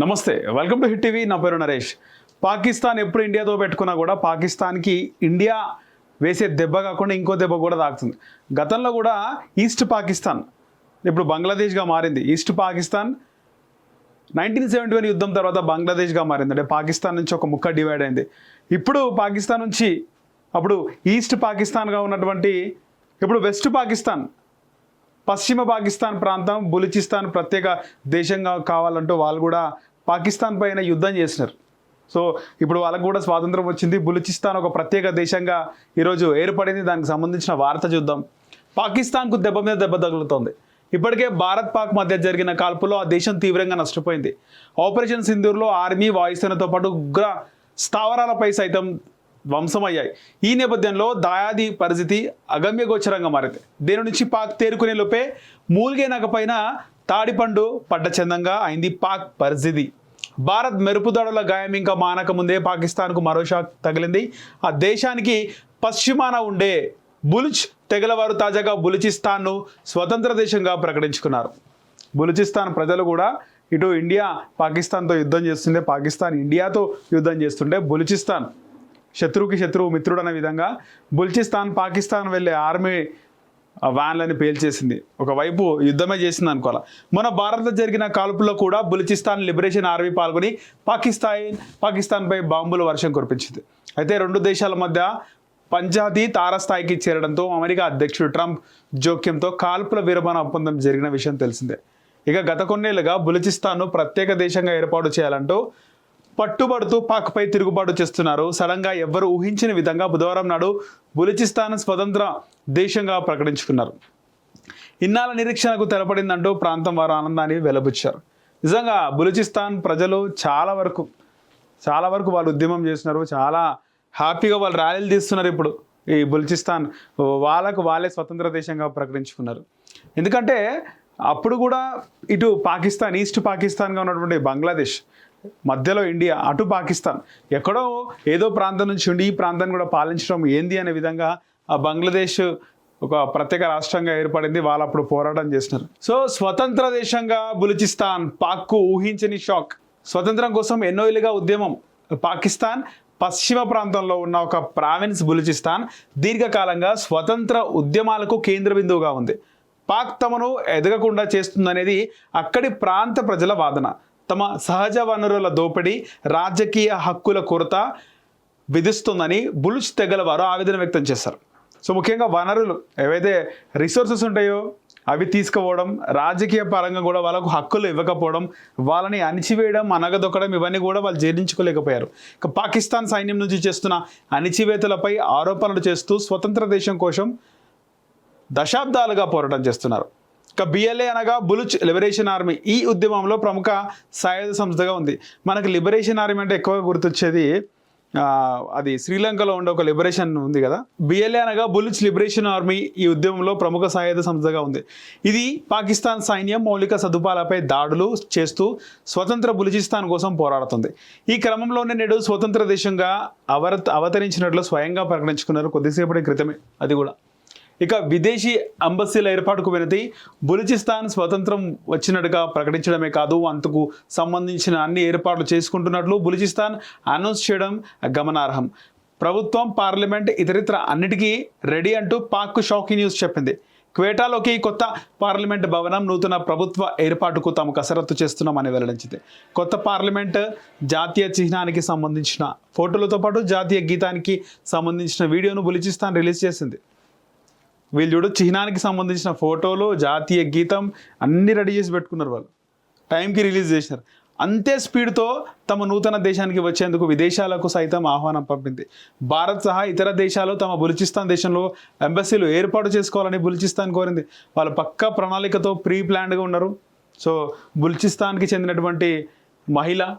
నమస్తే welcome to hit TV. నా పేరు నరేష్. పాకిస్తాన్ ఎప్పుడు ఇండియాతో పెట్టుకున్నా కూడా పాకిస్తాన్కి ఇండియా వేసే దెబ్బ కాకుండా ఇంకో దెబ్బ కూడా తాకుతుంది. గతంలో కూడా ఈస్ట్ పాకిస్తాన్ ఇప్పుడు బంగ్లాదేశ్గా మారింది. East Pakistan nineteen seventy one యుద్ధం తర్వాత బంగ్లాదేశ్గా మారింది. అంటే పాకిస్తాన్ నుంచి ఒక ముక్క డివైడ్ అయింది. ఇప్పుడు పాకిస్తాన్ నుంచి అప్పుడు ఈస్ట్ పాకిస్తాన్గా ఉన్నటువంటి ఇప్పుడు వెస్ట్ పాకిస్తాన్ పశ్చిమ పాకిస్తాన్ ప్రాంతం బులిచిస్తాన్ ప్రత్యేక దేశంగా కావాలంటూ వాళ్ళు కూడా పాకిస్తాన్ పైన యుద్ధం చేసినారు. సో ఇప్పుడు వాళ్ళకు కూడా స్వాతంత్రం వచ్చింది. బులిచిస్తాన్ ఒక ప్రత్యేక దేశంగా ఈరోజు ఏర్పడింది. దానికి సంబంధించిన వార్త చూద్దాం. పాకిస్తాన్కు దెబ్బ మీద దెబ్బ తగులుతోంది. ఇప్పటికే భారత్ పాక్ మధ్య జరిగిన కాల్పులో ఆ దేశం తీవ్రంగా నష్టపోయింది. ఆపరేషన్ సింధూర్లో ఆర్మీ వాయుసేనతో పాటు ఉగ్ర స్థావరాలపై సైతం ధ్వంసమయ్యాయి. ఈ నేపథ్యంలో దాయాది పరిస్థితి అగమ్యగోచరంగా మారింది. దీని నుంచి పాక్ తేరుకునే లోపే మూలిగే నగపైన తాడిపండు పడ్డ చందంగా అయింది పాక్ పరిస్థితి. భారత్ మెరుపుదాడుల గాయం ఇంకా మానక ముందే పాకిస్తాన్కు మరో షాక్ తగిలింది. ఆ దేశానికి పశ్చిమాన ఉండే బులుచ్ తెగలవారు తాజాగా బులుచిస్తాన్ను స్వతంత్ర దేశంగా ప్రకటించుకున్నారు. బులుచిస్తాన్ ప్రజలు కూడా ఇటు ఇండియా పాకిస్తాన్తో యుద్ధం చేస్తుండే పాకిస్తాన్ ఇండియాతో యుద్ధం చేస్తుండే బులుచిస్తాన్ శత్రువుకి శత్రువు మిత్రుడు అనే విధంగా బుల్చిస్తాన్ పాకిస్తాన్ వెళ్ళే ఆర్మీ వ్యాన్లని పేల్చేసింది. ఒకవైపు యుద్ధమే చేసింది అనుకోవాలి. మన భారత్లో జరిగిన కాల్పుల్లో కూడా బులిచిస్తాన్ లిబరేషన్ ఆర్మీ పాల్గొని పాకిస్తాన్ పాకిస్తాన్పై బాంబుల వర్షం కురిపించింది. అయితే రెండు దేశాల మధ్య పంచాయతీ తారస్థాయికి చేరడంతో అమెరికా అధ్యక్షుడు ట్రంప్ జోక్యంతో కాల్పుల విరమణ ఒప్పందం జరిగిన విషయం తెలిసిందే. ఇక గత కొన్నేళ్ళుగా బులిచిస్తాన్ను ప్రత్యేక దేశంగా ఏర్పాటు చేయాలంటూ పట్టుబడుతూ పాక్పై తిరుగుబాటు చేస్తున్నారు. సడన్గా ఎవ్వరు ఊహించిన విధంగా బుధవారం నాడు బులిచిస్తాన్ స్వతంత్ర దేశంగా ప్రకటించుకున్నారు. ఇన్నాళ్ళ నిరీక్షణకు తెలపడిందంటూ ప్రాంతం వారు ఆనందాన్ని వెలబుచ్చారు. నిజంగా బులుచిస్తాన్ ప్రజలు చాలా వరకు చాలా వరకు వాళ్ళు ఉద్యమం చేస్తున్నారు. చాలా హ్యాపీగా వాళ్ళు ర్యాలీలు తీస్తున్నారు ఇప్పుడు ఈ బుల్చిస్తాన్. వాళ్ళకు వాళ్ళే స్వతంత్ర దేశంగా ప్రకటించుకున్నారు. ఎందుకంటే అప్పుడు కూడా ఇటు పాకిస్తాన్ ఈస్ట్ పాకిస్తాన్గా ఉన్నటువంటి బంగ్లాదేశ్ మధ్యలో ఇండియా అటు పాకిస్తాన్. ఎక్కడో ఏదో ప్రాంతం నుంచి ఉండి ఈ ప్రాంతాన్ని కూడా పాలించడం ఏంది అనే విధంగా ఆ బంగ్లాదేశ్ ఒక ప్రత్యేక రాష్ట్రంగా ఏర్పడింది. వాళ్ళు అప్పుడు పోరాటం చేసినారు. సో స్వతంత్ర దేశంగా బులుచిస్తాన్ పాక్కు ఊహించని షాక్. స్వతంత్రం కోసం ఎన్నో ఏళ్ళుగా ఉద్యమం. పాకిస్తాన్ పశ్చిమ ప్రాంతంలో ఉన్న ఒక ప్రావిన్స్ బులుచిస్తాన్ దీర్ఘకాలంగా స్వతంత్ర ఉద్యమాలకు కేంద్ర బిందువుగా ఉంది. పాక్ తమను ఎదగకుండా చేస్తుందనేది అక్కడి ప్రాంత ప్రజల వాదన. తమ సహజ వనరుల దోపిడీ రాజకీయ హక్కుల కొరత విధిస్తుందని బులుచ్ తెగల వారు ఆవేదన వ్యక్తం చేశారు. సో ముఖ్యంగా వనరులు ఏవైతే రిసోర్సెస్ ఉంటాయో అవి తీసుకోవడం రాజకీయ పరంగా కూడా వాళ్ళకు హక్కులు ఇవ్వకపోవడం వాళ్ళని అణిచివేయడం అనగదొక్కడం ఇవన్నీ కూడా వాళ్ళు జీర్ణించుకోలేకపోయారు ఇక పాకిస్తాన్ సైన్యం నుంచి చేస్తున్న అణిచివేతలపై ఆరోపణలు చేస్తూ స్వతంత్ర దేశం కోసం దశాబ్దాలుగా పోరాటం చేస్తున్నారు. ఇక బిఎల్ఏ అనగా బులుచ్ లిబరేషన్ ఆర్మీ ఈ ఉద్యమంలో ప్రముఖ సాయుధ సంస్థగా ఉంది. మనకు లిబరేషన్ ఆర్మీ అంటే ఎక్కువగా గుర్తొచ్చేది అది శ్రీలంకలో ఉండే ఒక లిబరేషన్ ఉంది కదా? బిఎల్ఏ అనగా బులుచ్ లిబరేషన్ ఆర్మీ ఈ ఉద్యమంలో ప్రముఖ సాయుధ సంస్థగా ఉంది. ఇది పాకిస్తాన్ సైన్యం మౌలిక సదుపాయాలపై దాడులు చేస్తూ స్వతంత్ర బులుచిస్తాన్ కోసం పోరాడుతుంది. ఈ క్రమంలోనే నేడు స్వతంత్ర దేశంగా అవర అవతరించినట్లు స్వయంగా ప్రకటించుకున్నారు కొద్దిసేపటి క్రితమే. అది కూడా. ఇక విదేశీ అంబసీల ఏర్పాటుకు వినతి బులిచిస్తాన్ స్వతంత్రం వచ్చినట్టుగా ప్రకటించడమే కాదు అంతకు సంబంధించిన అన్ని ఏర్పాట్లు చేసుకుంటున్నట్లు బులిచిస్తాన్ అనౌన్స్ చేయడం గమనార్హం. ప్రభుత్వం పార్లమెంట్ ఇతరితర అన్నిటికీ రెడీ అంటూ పాక్ షాకింగ్ న్యూస్ చెప్పింది. క్వేటాలోకి కొత్త పార్లమెంట్ భవనం నూతన ప్రభుత్వ ఏర్పాటుకు తాము కసరత్తు చేస్తున్నామని వెల్లడించింది. కొత్త పార్లమెంట్ జాతీయ చిహ్నానికి సంబంధించిన ఫోటోలతో పాటు జాతీయ గీతానికి సంబంధించిన వీడియోను బులిచిస్తాన్ రిలీజ్ చేసింది. వీళ్ళు చూడు చిహ్నానికి సంబంధించిన ఫోటోలు జాతీయ గీతం అన్ని రెడీ చేసి పెట్టుకున్నారు వాళ్ళు. టైంకి రిలీజ్ చేసినారు. అంతే స్పీడ్తో తమ నూతన దేశానికి వచ్చేందుకు విదేశాలకు సైతం ఆహ్వానం పంపింది. భారత్ సహా ఇతర దేశాలు తమ బులుచిస్తాన్ దేశంలో ఎంబసీలు ఏర్పాటు చేసుకోవాలని బులుచిస్తాన్ కోరింది. వాళ్ళు పక్కా ప్రణాళికతో ప్రీ ప్లాన్డ్గా ఉన్నారు. సో బుల్చిస్తాన్కి చెందినటువంటి మహిళ.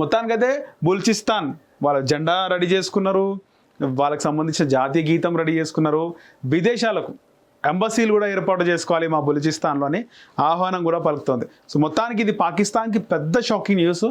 మొత్తానికైతే బుల్చిస్తాన్ వాళ్ళ జెండా రెడీ చేసుకున్నారు. వాళ్ళకి సంబంధించిన జాతీయ గీతం రెడీ చేసుకున్నారు. విదేశాలకు ఎంబసీలు కూడా ఏర్పాటు చేసుకోవాలి మా బులిచిస్తాన్లో అని ఆహ్వానం కూడా పలుకుతోంది. సో మొత్తానికి ఇది పాకిస్తాన్కి పెద్ద షాకింగ్ న్యూస్.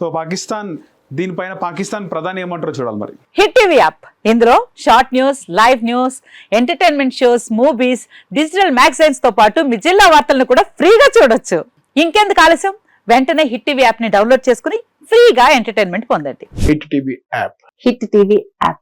సో పాకిస్తాన్ దీనిపైన పాకిస్తాన్ ప్రధాని ఏమంటారో చూడాలి మరి. Hit TV app. ఇందులో short news live news entertainment shows movies digital మ్యాగజైన్స్తో పాటు మీ జిల్లా వార్తలను కూడా ఫ్రీగా చూడొచ్చు. ఇంకెందుకు ఆలస్యం? వెంటనే హిట్ టీవీ యాప్ని డౌన్లోడ్ చేసుకుని ఫ్రీగా ఎంటర్టైన్మెంట్ పొందండి. Hit TV app. Hit TV app.